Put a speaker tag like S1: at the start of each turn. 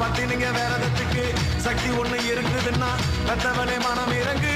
S1: பட்டினிங்க வேற சக்தி ஒண்ணு இருக்குதுன்னா பெத்தவனே மனம் இறங்கு.